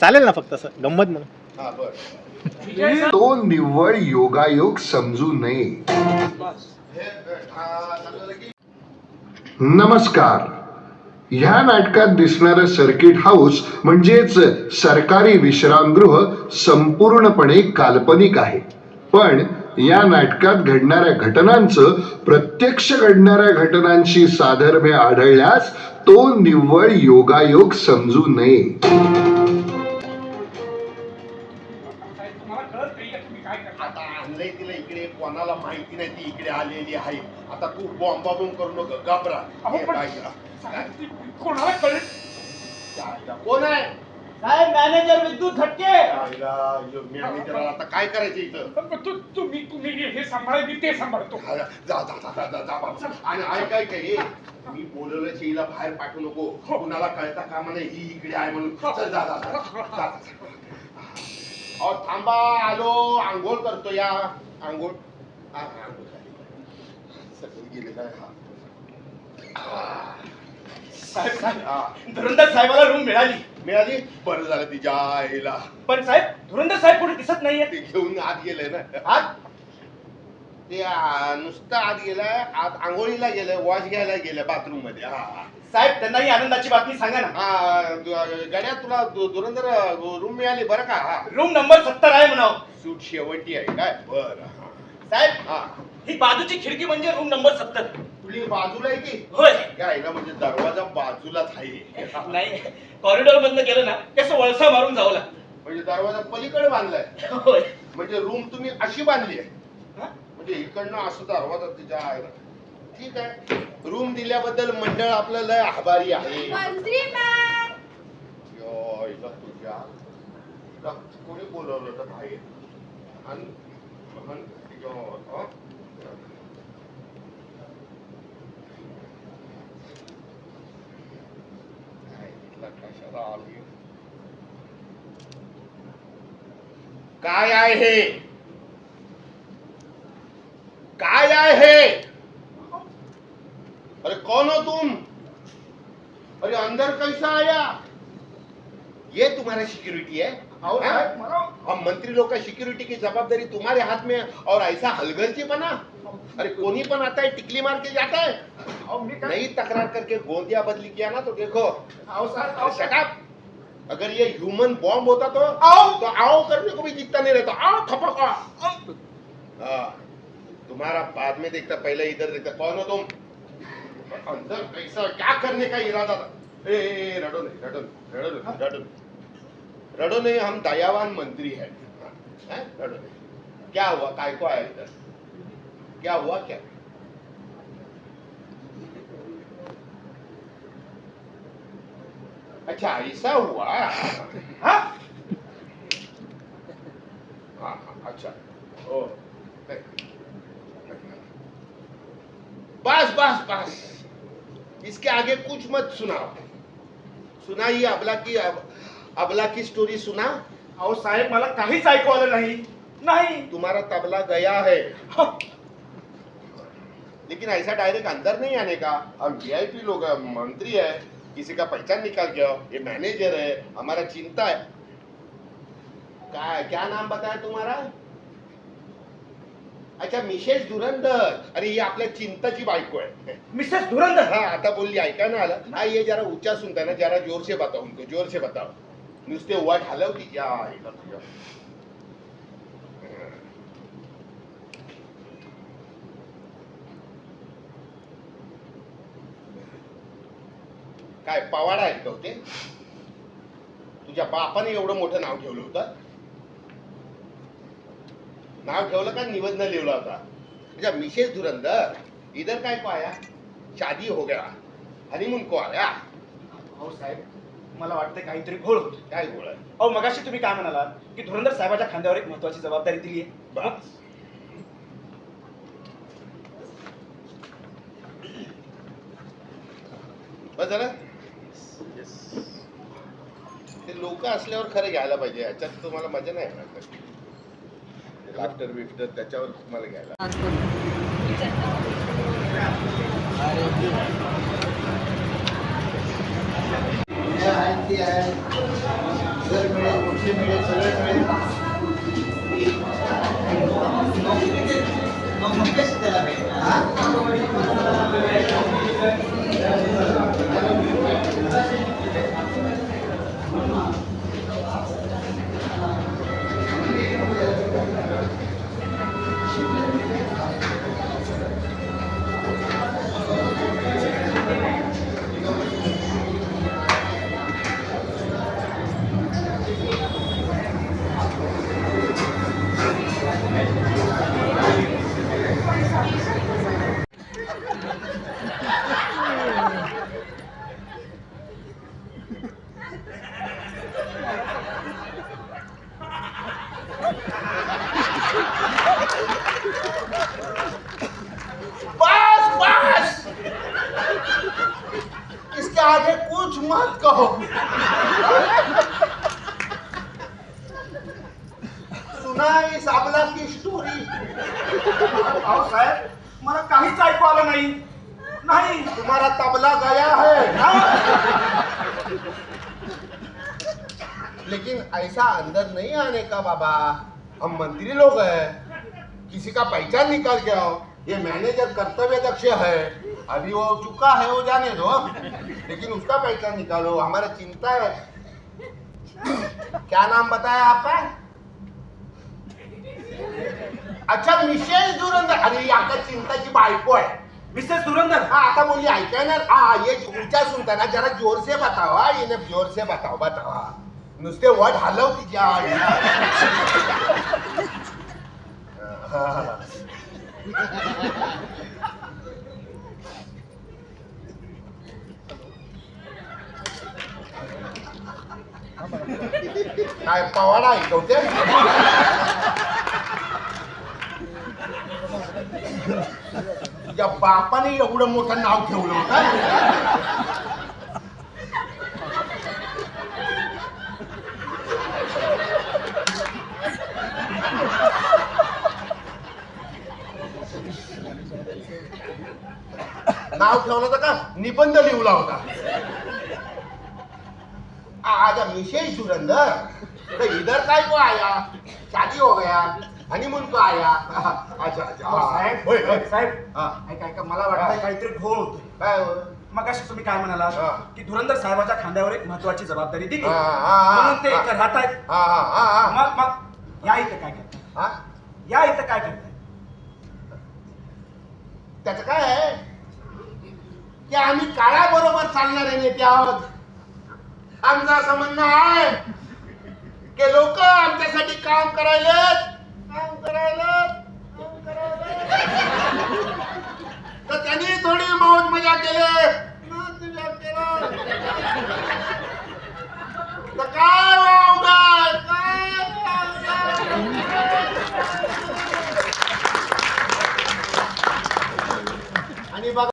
चालेल ना फक्त असं गंमत म्हणून. तो निव्वळ योगायोग समजू नये. नमस्कार. ह्या नाटकात दिसणारं सर्किट हाऊस म्हणजेच सरकारी विश्रामगृह संपूर्णपणे काल्पनिक आहे. पण या नाटकात घडणाऱ्या घटनांचं प्रत्यक्ष घडणाऱ्या घटनांशी साधर्म्य आढळल्यास तो निव्वळ योगायोग समजू नये. कोणाला माहिती नाही ती इकडे आलेली आहे. आता तू बॉम्ब बॉम्ब करू नको घाबरा. अहो, हे पण- बाईला. कोणाला कळेल? जायला. कोण आहे? साहेब मॅनेजर विद्युत यो, मॅनेजरला आता काय करायचं इथं? पण तू तुम्ही तुम्ही हे सांभाळ मी ते सांभाळतो. जा जा जा जा जा जा बाबा. आणि ऐक ऐक हे मी बोलवलं हिला बाहेर पाठवू नको. कुणाला कळता कामा नाही ही इकडे आहे म्हणून. चल जा जा जा. जा, जा. अहो थांबा आलो. आंघोळ करतो या. आंघोळ गेले साहेबाला रूम मिळाली. मिळाली? बरं झालं तिच्या आईला. पण साहेब धुरंदर साहेब कुठे दिसत नाहीये? ते घेऊन आत गेलंय ना. आत? ते आ, नुसतं आत गेलाय आत आंघोळीला गेलंय वॉश घ्यायला गेलंय बाथरूममध्ये. हा. साहेब त्यांना ही आनंदाची बातमी सांगा ना. हा दु- गड्या तुला दु- दुरंदर रूम मिळाली बरं का? हा. रूम नंबर सत्तर आहे म्हणाव. सूट शेवटी आहे काय? बरं हा. साहेब हा. ही बाजूची खिडकी म्हणजे रूम नंबर सत्तर. तुली बाजूला आहे की? होय. काय ना म्हणजे दरवाजा बाजूलाच आहे. नाही कॉरिडॉर मधनं गेलं ना कसं वळसा मारून जावं लागतं. म्हणजे दरवाजा पलीकडे बांधलाय. होय. म्हणजे रूम तुम्ही अशी बांधली आहे. हा? म्हणजे इकडनं असं दरवाजा तिच्या आहे ना. ठीक आहे. रूम दिल्याबद्दल मंडळ आपलं लय आभारी आहे. मंत्री मॅम! यो, इला तुझ्या इला कोणी बोलवलं होतं बाहेर? आणि आणि काय? आहे काय अरे कौन हो तुम? अरे अंदर कैसा आया? ये तुम्हारा सिक्योरिटी है। हाँ? हम मंत्री लोग का सिक्योरिटी की जवाबदारी तुम्हारे हाथ में है और ऐसा हलगर्जी बना। अरे कोनी पण आता है? टिकली मार के जाता है। नई तकरार करके गोंदिया बदली किया ना तो देखो। अहो साहेब अहो शट अप अगर ये ह्यूमन बॉम्ब होता तो आओ। तो आओ करने को भी दिखता नहीं रहता। आओ खपक हाँ तुम्हारा बाद में देखता पहले इधर देखता। कौन हो तुम? अंदर कैसा क्या करने का इरादा था? ए, रडो नहीं रडो नहीं रडो नहीं रडो नहीं। रडो नहीं, हम दयावान मंत्री है? रडो नहीं। क्या हुआ? काय को आया इधर? क्या हुआ क्या? अच्छा ऐसा हुआ? हाँ? हाँ हाँ अच्छा। ओ बस बस बस। इसके आगे कुछ मत सुनाओ। सुनाइए अबला की अबला की स्टोरी सुना? अहो साहेब मला काहीच ऐकू आलं नाही. नाही. तुम्हारा तबला गया है. लेकिन ऐसा डायरेक्ट अंदर नहीं आने का. हम वीआईपी लोग हैं, मंत्री है. किसी का पहचान निकाल के आओ. ये मैनेजर है. हमारा चिंता है. क्या क्या नाम बताया तुम्हारा? अच्छा मिसेस धुरंधर. अरे ये आपल्या चिंताची बायको आहे. मिसेस धुरंदर हाँ आता बोलली ऐका ना आलं. हा ये जरा ऊंचा सुनता ना. जरा जोर से बताओ उनको जोर से बताओ. नुसते वाट हलवती. या आईला तुझ्या. काय पवाडा आहेत का होते? तुझ्या बापाने एवढं मोठं नाव ठेवलं होतं? नाव ठेवलं का निबंध लिहिला होता? तुझ्या मिसेस धुरंदर इधर काय को आया शादी हो गया. हनीमून को आया. हो साहेब. मला वाटतं काहीतरी घोळ होतो काय गोळ आहे? अहो मगाशी तुम्ही काय म्हणालात की धुरंदर साहेबाच्या खांद्यावर एक महत्वाची जबाबदारी दिली आहे? बस. बस झालं? ते लोक असल्यावर खरं घ्यायला पाहिजे याच्यात तुम्हाला मजा नाही येणार लाफ्टर बिफ्टर त्याच्यावर तुम्हाला घ्यायला. किती आहे. दर मिळेल कुठे मिळेल सगळे मिळेल. नोकरी त्याला भेटणार? आगे कुछ मत कहो। सुना इस अबला की स्टोरी अहो साहेब मला काहीच ऐकू आलं नाही। नाही, तुम्हारा तबला गया है। लेकिन ऐसा अंदर नहीं आने का बाबा। हम मंत्री लोग हैं। किसी का पहचान निकाल के आओ। ये मैनेजर कर्तव्य दक्ष है। अभी वो चुका है वो जाने दो। लेकिन उसका पहचान निकालो हमारा चिंता है। क्या नाम बताया आपका? अच्छा मिशेल धुरंधर। अरे आता चिंताची बायको आहे। मिसेस धुरंधर? हाँ आता बोलिए ऐका ना हाँ ये ऊंचा सुनता ना जरा जोर से बताओ हाँ ये जोर से बताओ बताओ हाँ. नुसते वर्ड हलव तिच्या काय पवाडा ऐकवते तुझ्या बापाने एवढं मोठं नाव ठेवलं होतं. नाव ठेवलं होतं का? निबंध लिहला होता. आजा मिशेल सुरंदर. तो इधर काय को आया शादी हो गया हनीमून को आया अच्छा अच्छा हाँ. साहेब होय, होय. साहेब हा. ऐका ऐका मला वाटतं काहीतरी घोळ होतोय काय हो? मग अशी तुम्ही काय म्हणाला हा. की धुरंधर साहेबाच्या खांद्यावर एक महत्वाची जबाबदारी दिली हा, हा, हा, म्हणून ते हा. हा हा हा हा मग मग या इथं काय करताय हा या इथं काय करताय त्याचं काय आहे की आम्ही काळाबरोबर चालणारे नेते आहोत आमचं असं म्हणणं आहे के लोक आमच्यासाठी काम करायले काम करायला काम करायला तर त्यांनी थोडी मौज मजा केली. केला. तर काय?